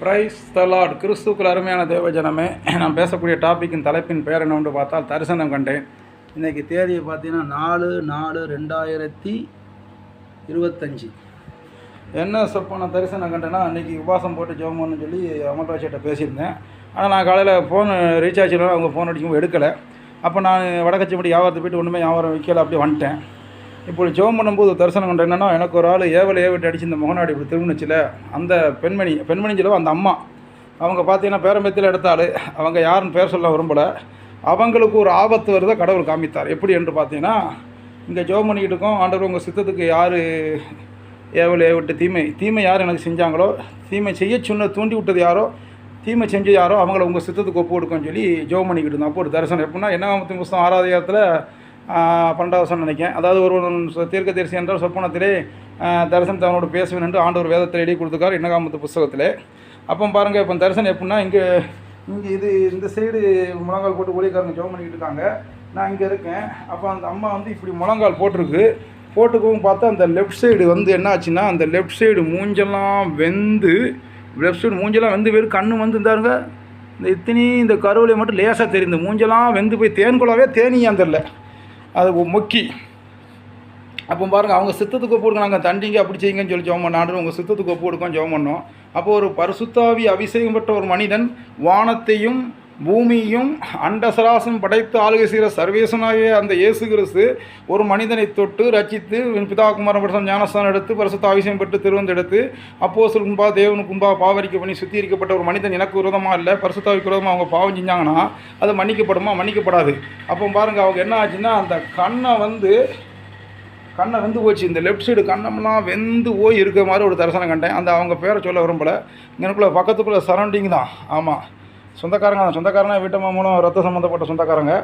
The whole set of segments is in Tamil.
பிரைஸ் தலாட் கிறிஸ்துக்குள் அருமையான தேவஜனமே நான் பேசக்கூடிய டாப்பிக்கின் தலைப்பின் பெயர் என்னவென்று பார்த்தால் தரிசனம் கண்டேன். இன்றைக்கி தேதியை பார்த்தீங்கன்னா நாலு நாலு ரெண்டாயிரத்தி இருபத்தஞ்சி. என்ன சொப்பன தரிசனம் கண்டேன்னா அன்றைக்கி உபாசம் போட்டு ஜோமோன்னு சொல்லி அமல்ராஜ்கிட்ட பேசியிருந்தேன். ஆனால் நான் காலையில் ஃபோன் ரீசார்ஜ் இல்லை அவங்க ஃபோன் அடிக்கும்போது எடுக்கலை. அப்போ நான் வடக்கச்சிப்படி வியாபாரத்தை போயிட்டு ஒன்றுமே வியாபாரம் வைக்கல அப்படியே வந்துட்டேன். இப்படி ஜோம் பண்ணும்போது தரிசனம் கண்ட என்னன்னா எனக்கு ஒரு ஆள் ஏவல் ஏவிட்டு அடிச்சு இந்த முகநாடி இப்படி திரும்பினுச்சுல அந்த பெண்மணி பெண்மணி சொல்லவோ அந்த அம்மா. அவங்க பார்த்தீங்கன்னா பேரம்பத்தில் எடுத்தாள் அவங்க யாருன்னு பேர் சொல்ல விரும்பலை. அவங்களுக்கு ஒரு ஆபத்து வருதை கடவுள் காமித்தார். எப்படி என்று பார்த்தீங்கன்னா இங்கே ஜோம் பண்ணிக்கிட்டு இருக்கோம். ஆண்டவர் உங்கள் சித்தத்துக்கு யார் ஏவல் ஏவிட்டு தீமை தீமை யார் எனக்கு செஞ்சாங்களோ தீமை செய்ய சொன்ன தூண்டி விட்டது யாரோ தீமை செஞ்சு யாரோ அவங்கள உங்கள் சித்தத்துக்கு ஒப்பு கொடுக்கன்னு சொல்லி ஜோம் பண்ணிக்கிட்டு இருந்தோம். அப்போ ஒரு தரிசனம். எப்படின்னா என்ன புஸ்தகம் ஆறாதிகாரத்தில் பன்னெண்டாவது வருஷம் நினைக்கிறேன். அதாவது ஒருவன் தீர்க்க தரிசி என்றால் சொப்பனத்திலே ஆஹ், தரிசனத்தை அவனோட பேசுவேன் என்று ஆண்டவர் வேதத்தில் எழுதி கொடுத்துருக்காரு இன்னகாமத்து புஸ்தகத்தில். அப்போ பாருங்கள் இப்போ தரிசனம் எப்படின்னா இங்கே இங்கே இது இந்த சைடு முழங்கால் போட்டு ஒளிக்காரங்க ஜோம் பண்ணிக்கிட்டு இருக்காங்க. நான் இங்கே இருக்கேன். அப்போ அந்த அம்மா வந்து இப்படி முழங்கால் போட்டிருக்கு. போட்டுக்கவும் பார்த்தா அந்த லெஃப்ட் சைடு வந்து என்ன ஆச்சுன்னா அந்த லெஃப்ட் சைடு மூஞ்செல்லாம் வெந்து லெஃப்ட் சைடு மூஞ்செல்லாம் வெந்து வெறும் கண்ணு வந்து இருந்தாருங்க இந்த இத்தனி இந்த கருவிலை மட்டும் லேசாக தெரியுது. மூஞ்செல்லாம் வெந்து போய் தேன் குழாவே தெரில. அது மொக்கி. அப்போ பாருங்கள் அவங்க சித்தத்துக்கு ஒப்பு நாங்கள் தண்டிங்க அப்படி செய்யுங்கன்னு சொல்லி ஜெபம் பண்ணாண்டு உங்கள் சித்தத்துக்கு ஒப்பு கொடுக்கோம் ஜெபம் பண்ணோம். அப்போ ஒரு பரிசுத்தாவி அபிஷேகம் பெற்ற ஒரு மனிதன் வானத்தையும் பூமியும் அண்டசராசம் படைத்து ஆளுகை செய்கிற சர்வேசனாகிய அந்த இயேசு கிறிஸ்து ஒரு மனிதனை தொட்டு ரச்சித்து பிதா குமாரன் பரிசம் ஞானஸ்தானம் எடுத்து பரிசுத்த அபிஷேகம் பெற்று திருவந்து எடுத்து அப்போ கும்பா தேவனு கும்பா பாவரிக்க பண்ணி சுத்திகரிக்கப்பட்ட ஒரு மனிதன் எனக்கு விரோதமாக இல்லை பரிசுத்தாவிக்கு விரோதமாக அவங்க பாவம் செஞ்சாங்கன்னா அது மன்னிக்கப்படுமா? மன்னிக்கப்படாது. அப்போ பாருங்கள் அவங்க என்ன ஆச்சுன்னா அந்த கண்ணை வந்து கண்ணை வெந்து போச்சு. இந்த லெஃப்ட் சைடு கண்ணம்லாம் வெந்து போய் இருக்கிற மாதிரி ஒரு தரிசனம் கண்டேன். அந்த அவங்க பேரை சொல்ல விரும்பல. எனக்குள்ளே பக்கத்துக்குள்ளே சரௌண்டிங் தான். ஆமாம் சொந்தக்காரங்க தான் சொந்தக்காரங்க வீட்டம்மா மூலம் ரத்த சம்மந்தப்பட்ட சொந்தக்காரங்க.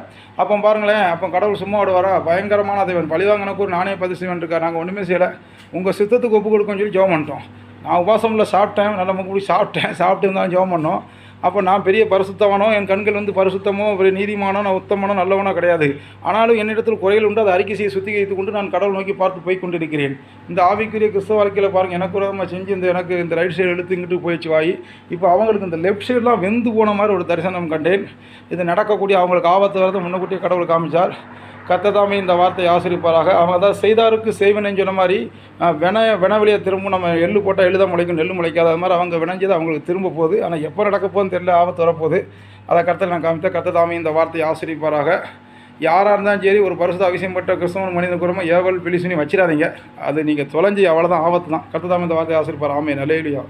அப்போ பாருங்களேன் அப்போ கடவுள் சும்மா வரா பயங்கரமான தேவன். பழிவாங்கனக்கு ஒரு நானே பதிவு செய்வேன் இருக்கார். நாங்கள் ஒன்றுமே செய்யலை. உங்கள் சித்தத்துக்கு ஒப்பு கொடுக்கணும்னு சொல்லி ஜெபம் பண்ணிட்டோம். நான் உபாசமில் சாப்பிட்டேன். நல்ல முக்கூடி சாப்பிட்டேன். சாப்பிட்டு இருந்தாலும் ஜெபம் பண்ணோம். அப்போ நான் பெரிய பரிசுத்தவனோ என் கண்கள் வந்து பரிசுத்தமோ பெரிய நீதிமானோ நான் உத்தமனோ நல்லவனோ கிடையாது. ஆனாலும் என்னிடத்தில் குறைகள் உண்டு அதை அறிக்கை செய்ய சுத்திகரித்து கொண்டு நான் கடவுள் நோக்கி பார்த்து போய் கொண்டிருக்கிறேன் இந்த ஆவிக்குரிய கிறிஸ்தவ வாழ்க்கையில் பாருங்கள் எனக்கு விரோதமாக செஞ்சு இந்த எனக்கு இந்த ரைட் சைடு எடுத்து இங்கிட்டு போயிடுச்சு வாய். இப்போ அவங்களுக்கு இந்த லெஃப்ட் சைடெலாம் வெந்து போன மாதிரி ஒரு தரிசனம் கண்டேன். இது நடக்கக்கூடிய அவங்களுக்கு ஆபத்து வரதை முன்னக்கூட்டியே கடவுள் காமிச்சார். கத்ததாமே இந்த வார்த்தையை ஆசிரிப்பாராக அவங்க அதாவது செய்தாருக்கு செய்வனேன்னு சொன்ன மாதிரி வின வென திரும்ப நம்ம எள்ளு போட்டால் எழுத முளைக்கும் நெல் முளைக்காத. அது மாதிரி அவங்க வினைஞ்சது அவங்களுக்கு திரும்ப போகுது. ஆனால் எப்போ நடக்க போகுதுன்னு தெரியல ஆபத்து வரப்போகுது. அதை கருத்தில் நான் காமித்தேன். கத்ததாமே இந்த வார்த்தையை ஆசிரிப்பாராக யாராக இருந்தாலும் சரி ஒரு பரிசுத்த அவசியப்பட்ட கிறிஸ்தவன் மனித குரமாக ஏவல் பிலிசுனி வச்சிடாதீங்க. அது நீங்கள் தொலைஞ்சி அவ்வளோதான் ஆபத்து தான். கத்ததாமே இந்த வார்த்தையை ஆசிரிப்பார் ஆமே நிலையிலையா